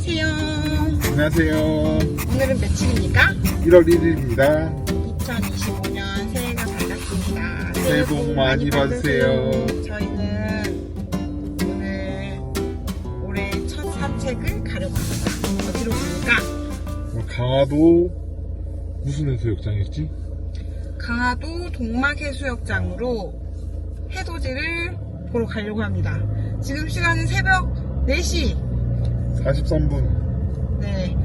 안녕하세요. 안녕하세요. 오늘은 며칠입니까? 1월 1일입니다. 2025년 새해가 밝았습니다. 새해 복 많이 받으세요. 저희는 오늘 올해 첫 산책을 가려고 합니다. 어디로 갑니까? 어, 강화도 무슨 해수욕장이었지? 강화도 동막해수욕장으로 해돋이를 보러 가려고 합니다. 지금 시간은 새벽 4시. 43분. 네.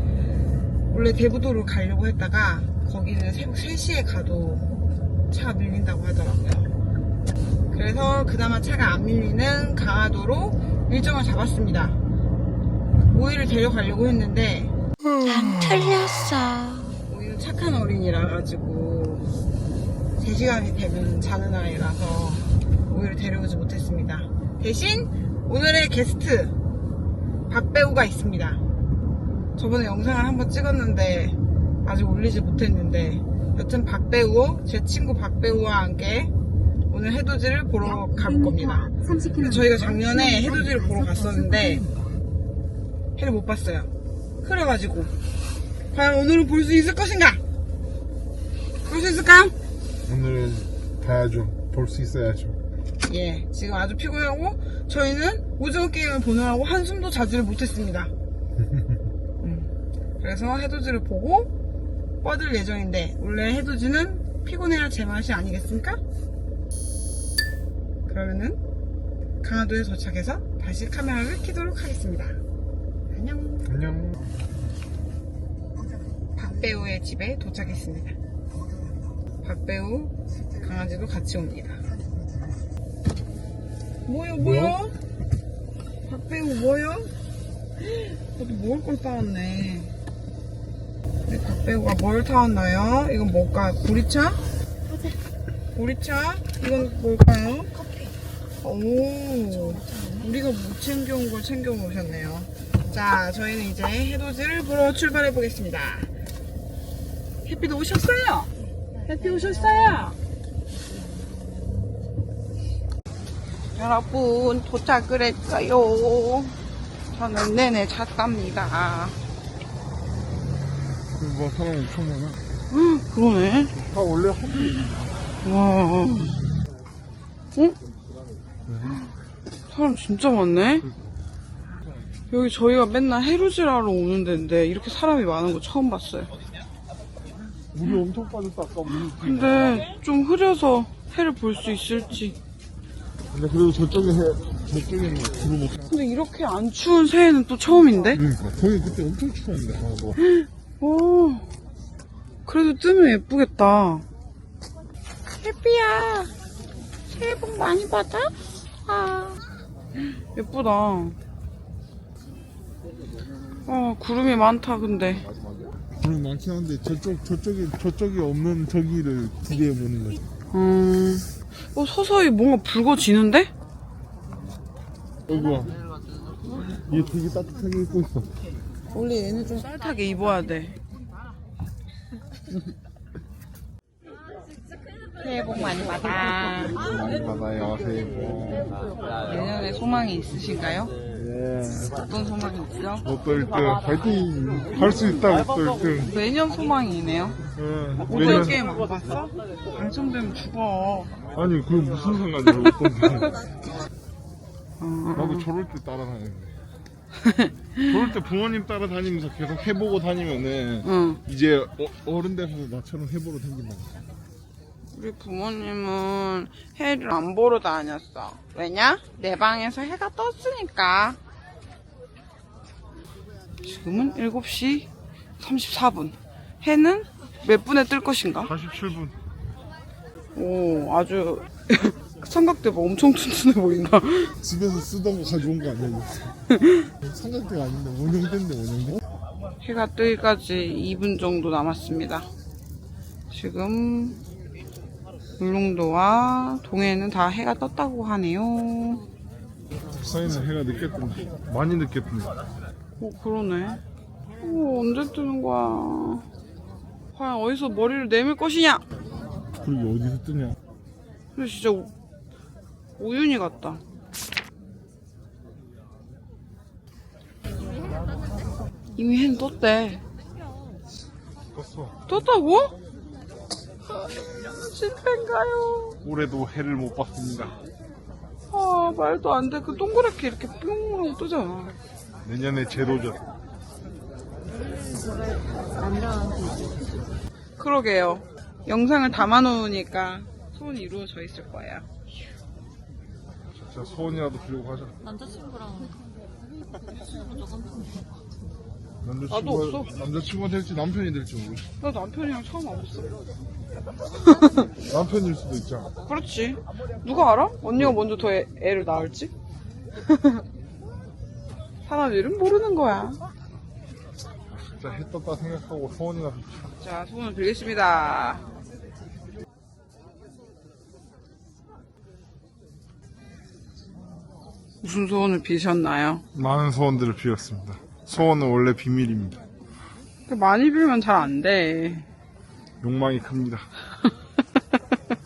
원래 대부도로 가려고 했다가 거기는 새벽 3시에 가도 차가 밀린다고 하더라고요. 그래서 그나마 차가 안 밀리는 강화도로 일정을 잡았습니다. 오이를 데려가려고 했는데 난 틀렸어. 오이는 착한 어린이라 가지고 3시간이 되면 자는 아이라서 오이를 데려오지 못했습니다. 대신 오늘의 게스트 박배우가 있습니다. 저번에 영상을 한번 찍었는데 아직 올리지 못했는데 여튼 박배우 제 친구 박배우와 함께 오늘 해돋이를 보러 갈 겁니다. 근데 저희가 작년에 해돋이를 보러 갔었는데 해를 못 봤어요. 흐려가지고 과연 오늘은 볼 수 있을 것인가? 볼 수 있을까요? 오늘은 봐야죠. 볼 수 있어야죠. 예, 지금 아주 피곤하고 저희는 오징어 게임을 보느라고 한숨도 자지를 못했습니다. 음, 그래서 해돋이를 보고 뻗을 예정인데 원래 해돋이는 피곤해야 제맛이 아니겠습니까? 그러면은 강화도에 도착해서 다시 카메라를 켜도록 하겠습니다. 안녕. 안녕. 박배우의 집에 도착했습니다. 박배우 강아지도 같이 옵니다. 뭐요, 뭐요? 박배우 뭐요? 저도 먹을 걸 따왔네. 우리 박배우가 뭘 타왔나요? 이건 뭘까요? 보리차? 보리차? 이건 뭘까요? 커피. 오, 우리가 못 챙겨온 걸 챙겨 오셨네요. 자, 저희는 이제 해돋이를 보러 출발해 보겠습니다. 해피도 오셨어요? 해피 오셨어요? 여러분 도착을 했어요. 저는 내내 잤답니다. 뭐 사람 엄청 많아. 음, 그러네. 다 원래 한 와. 응? 사람 진짜 많네? 여기 저희가 맨날 해루지라러 오는 데인데 이렇게 사람이 많은 거 처음 봤어요. 물이 엄청 빠졌다 아까 물. 근데 좀 흐려서 해를 볼 수 있을지. 근데 그래도 저쪽에 해 저쪽에는 구름 없어. 근데 이렇게 안 추운 새해는 또 처음인데? 그러니까 거기 그때 엄청 추웠는데 강화도. 오, 그래도 뜨면 예쁘겠다. 해피야, 새해 복 많이 받아? 아, 예쁘다. 아, 구름이 많다, 근데. 구름 많긴 한데 저쪽 저쪽에 저쪽에 없는 저기를 기대해 보는 거지. 음, 어, 서서히 뭔가 붉어지는데? 여기야. 얘 되게 따뜻하게 입고 있어. 원래 얘는 좀 따뜻하게 입어야 돼. 새해 복 많이 받아. 많이 받아요 새해 복. 내년에 소망이 있으신가요? 예. 어떤 소망이 있어? 로또 1등 파이팅 할 수 있다 로또 1등 매년 소망이네요. 응. 오징어 매년 게임 안 봤어? 당첨되면 죽어. 아니 그게 무슨 상관이야 로또인데 어, 나도 저럴 때 따라다녔는데 저럴 때 부모님 따라다니면서 계속 해보고 다니면은 응. 이제 어, 어른 돼서 나처럼 해보러 다닌다 우리 부모님은 해를 안 보러 다녔어. 왜냐? 내 방에서 해가 떴으니까. 지금은 7시 34분. 해는 몇 분에 뜰 것인가? 47분 오, 아주 삼각대가 엄청 튼튼해 보인다. 집에서 쓰던 거 가져온 거 아니야 이거 삼각대가 아닌데 원형대인데 원형대 해가 뜨기까지 2분 정도 남았습니다. 지금 울릉도와 동해는 다 해가 떴다고 하네요. 부산에는 해가 뜬다 많이 뜬다 오, 그러네. 오, 언제 뜨는 거야? 과연 어디서 머리를 내밀 것이냐? 그리고 어디서 뜨냐 근데 진짜 오, 오윤희 같다. 이미 해는 떴대. 떴어. 떴다고? 아, 실패인가요? 올해도 해를 못 봤습니다. 아, 말도 안 돼. 그 동그랗게 이렇게 뿅 하고 뜨잖아. 내년에 재도전. 그러게요. 영상을 담아놓으니까 소원이 이루어져 있을 거예요. 진짜 소원이라도 빌고 가자. 남자친구랑 나도 없어. 남자친구가, 남자친구가 될지 남편이 될지 모르겠어. 나 남편이랑 처음 와봤어. 남편일 수도 있잖아. 그렇지. 누가 알아? 언니가 먼저 더 애, 애를 낳을지? 사람 일은 모르는 거야. 진짜 해 떴다 생각하고 소원이나 빕시다. 자, 소원을 빌겠습니다. 무슨 소원을 비셨나요? 많은 소원들을 빌었습니다. 소원은 원래 비밀입니다. 많이 빌면 잘 안 돼. 욕망이 큽니다.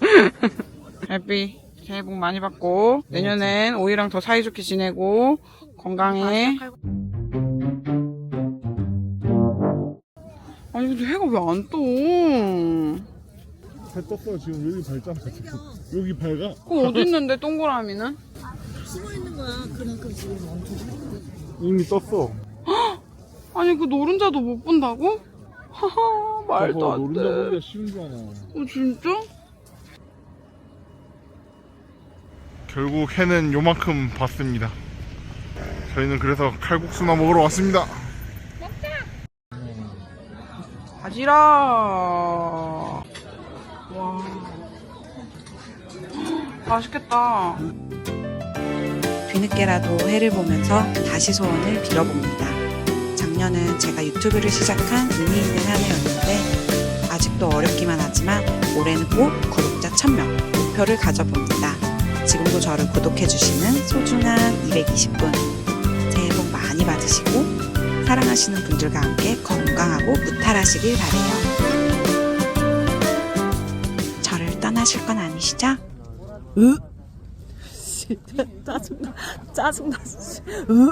해피 새해 복 많이 받고 내년엔 오이랑 더 사이좋게 지내고 건강해. 아니 근데 해가 왜 안 떠? 해 떴어 지금 여기 밝잖아. 여기 밝아? 그 어디 있는데 동그라미는? 숨어 있는 거야. 그만큼 지금 엄청 이미 떴어. 아니 그 노른자도 못 본다고? 하하 말도 저거 안 노른자 돼. 보기가 쉬운 줄 아나. 어 진짜? 결국 해는 요만큼 봤습니다. 저희는 그래서 칼국수나 먹으러 왔습니다. 바지라. 와. 맛있겠다. 뒤늦게라도 해를 보면서 다시 소원을 빌어봅니다. 작년은 제가 유튜브를 시작한 의미 있는 한 해였는데 아직도 어렵기만 하지만 올해는 꼭 구독자 1000명 목표를 가져봅니다. 지금도 저를 구독해주시는 소중한 220분 새해 복 많이 받으시고 사랑하시는 분들과 함께 건강하고 무탈하시길 바래요. 저를 떠나실 건 아니시죠? 짜증나 짜증나. 으.